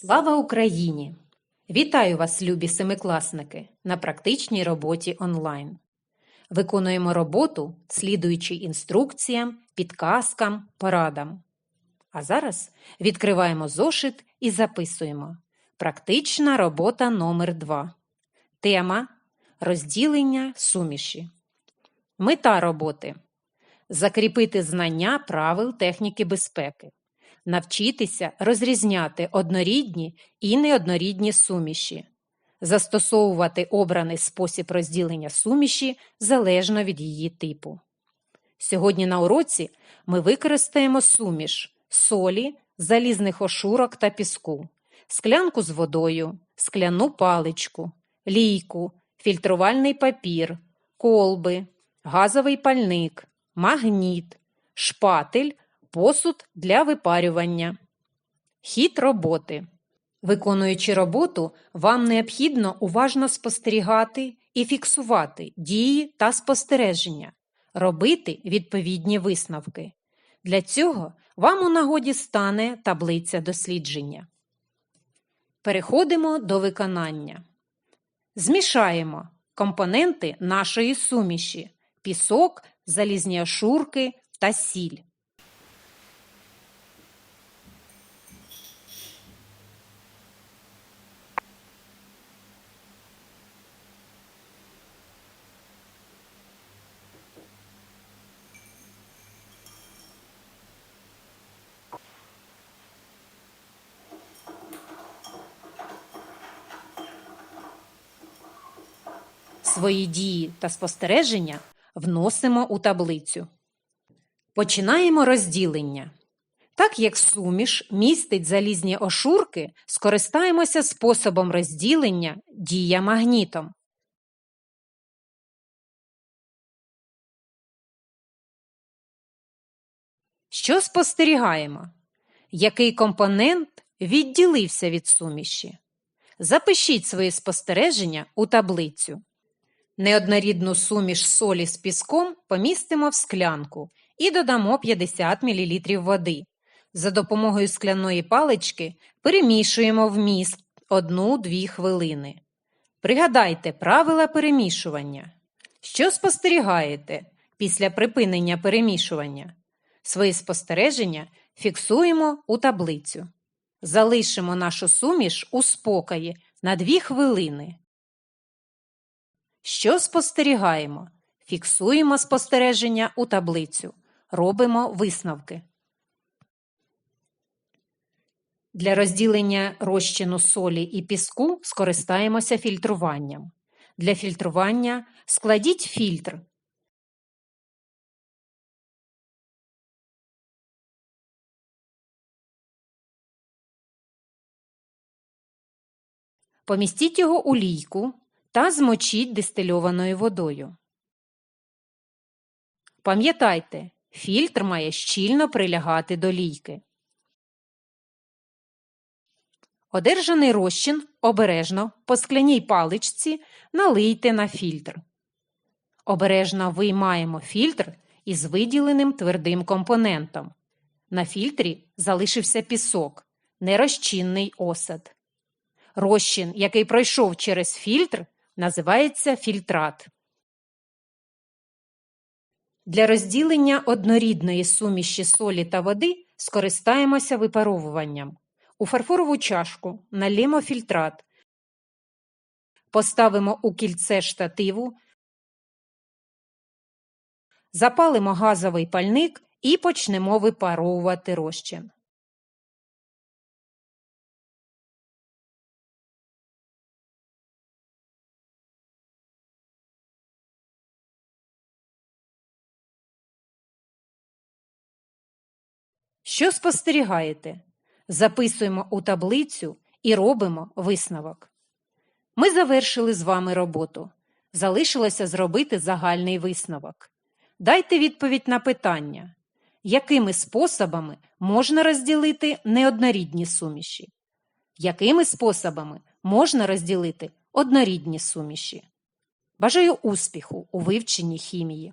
Слава Україні! Вітаю вас, любі семикласники, на практичній роботі онлайн. Виконуємо роботу, слідуючи інструкціям, підказкам, порадам. А зараз відкриваємо зошит і записуємо. Практична робота номер 2 Тема розділення суміші. Мета роботи закріпити знання правил техніки безпеки навчитися розрізняти однорідні і неоднорідні суміші, застосовувати обраний спосіб розділення суміші залежно від її типу. Сьогодні на уроці ми використаємо суміш солі, залізних ошурок та піску, склянку з водою, скляну паличку, лійку, фільтрувальний папір, колби, газовий пальник, магніт, шпатель посуд для випарювання. Хід роботи. Виконуючи роботу, вам необхідно уважно спостерігати і фіксувати дії та спостереження, робити відповідні висновки. Для цього вам у нагоді стане таблиця дослідження. Переходимо до виконання. Змішаємо компоненти нашої суміші пісок, залізні ошурки та сіль. Свої дії та спостереження вносимо у таблицю. Починаємо розділення. Так як суміш містить залізні ошурки, скористаємося способом розділення дія магнітом. Що спостерігаємо? Який компонент відділився від суміші? Запишіть свої спостереження у таблицю. Неоднорідну суміш солі з піском помістимо в склянку і додамо 50 мл води. За допомогою скляної палички перемішуємо вміст 1-2 хвилини. Пригадайте правила перемішування. Що спостерігаєте після припинення перемішування? Свої спостереження фіксуємо у таблицю. Залишимо нашу суміш у спокої на 2 хвилини. Що спостерігаємо? Фіксуємо спостереження у таблицю. Робимо висновки. Для розділення розчину солі і піску скористаємося фільтруванням. Для фільтрування складіть фільтр. Помістіть його у лійку та змочіть дистильованою водою. Пам'ятайте, фільтр має щільно прилягати до лійки. Одержаний розчин обережно по скляній паличці налийте на фільтр. Обережно виймаємо фільтр із виділеним твердим компонентом. На фільтрі залишився пісок, нерозчинний осад. Розчин, який пройшов через фільтр, називається фільтрат. Для розділення однорідної суміші солі та води скористаємося випаровуванням. У фарфорову чашку налємо фільтрат, поставимо у кільце штативу, запалимо газовий пальник і почнемо випаровувати розчин. Що спостерігаєте? Записуємо у таблицю і робимо висновок. Ми завершили з вами роботу. Залишилося зробити загальний висновок. Дайте відповідь на питання, якими способами можна розділити неоднорідні суміші? Якими способами можна розділити однорідні суміші? Бажаю успіху у вивченні хімії!